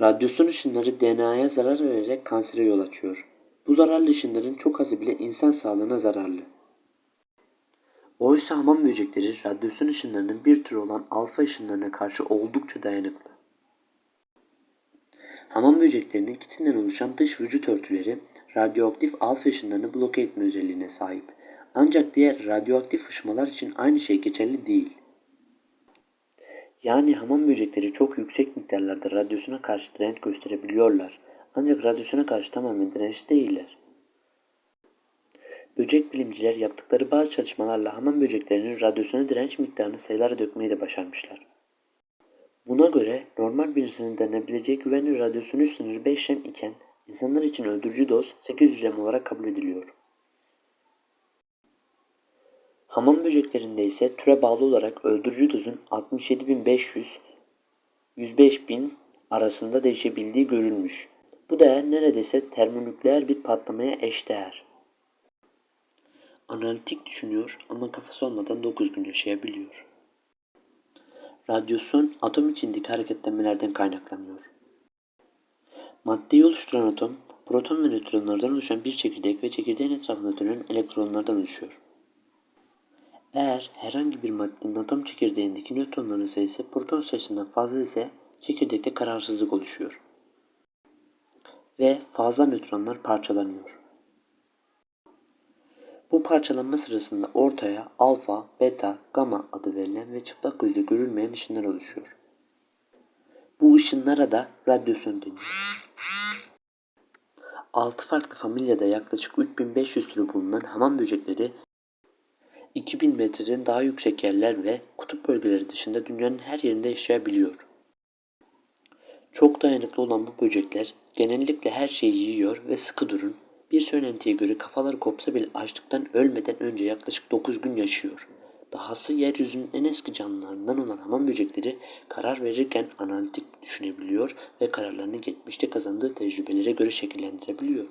Radyasyon ışınları DNA'ya zarar vererek kansere yol açıyor. Bu zararlı ışınların çok azı bile insan sağlığına zararlı. Oysa hamam böcekleri radyasyon ışınlarının bir türü olan alfa ışınlarına karşı oldukça dayanıklı. Hamam böceklerinin kitinden oluşan dış vücut örtüleri radyoaktif alfa ışınlarını bloke etme özelliğine sahip. Ancak diğer radyoaktif ışımalar için aynı şey geçerli değil. Yani hamam böcekleri çok yüksek miktarlarda radyasyona karşı direnç gösterebiliyorlar. Ancak radyasyona karşı tamamen dirençli değiller. Böcek bilimciler yaptıkları bazı çalışmalarla hamam böceklerinin radyasyona direnç miktarını sayılara dökmeyi de başarmışlar. Buna göre normal bir insanın denebileceği güvenli radyasyon üst sınırı 5 şem iken insanlar için öldürücü doz 800 şem olarak kabul ediliyor. Hamam böceklerinde ise türe bağlı olarak öldürücü dozun 67.500 105.000 arasında değişebildiği görülmüş. Bu değer neredeyse termonükleer bir patlamaya eşdeğer. Analitik düşünüyor ama kafası olmadan 9 gün yaşayabiliyor. Radyasyon atom içindeki hareketlenmelerden kaynaklanıyor. Maddeyi oluşturan atom, proton ve nötronlardan oluşan bir çekirdek ve çekirdeğin etrafında dönen elektronlardan oluşuyor. Eğer herhangi bir maddenin atom çekirdeğindeki nötronların sayısı proton sayısından fazla ise çekirdekte kararsızlık oluşuyor. Ve fazla nötronlar parçalanıyor. Bu parçalanma sırasında ortaya alfa, beta, gamma adı verilen ve çıplak gözle görülmeyen ışınlar oluşuyor. Bu ışınlara da radyasyon deniyor. 6 farklı familyada yaklaşık 3500 türü bulunan hamam böcekleri 2000 metreden daha yüksek yerler ve kutup bölgeleri dışında dünyanın her yerinde yaşayabiliyor. Çok dayanıklı olan bu böcekler genellikle her şeyi yiyor ve sıkı durun. Bir söylentiye göre kafaları kopsa bile açlıktan ölmeden önce yaklaşık 9 gün yaşıyor. Dahası yeryüzünün en eski canlılarından olan hamam böcekleri karar verirken analitik düşünebiliyor ve kararlarını geçmişte kazandığı tecrübelere göre şekillendirebiliyor.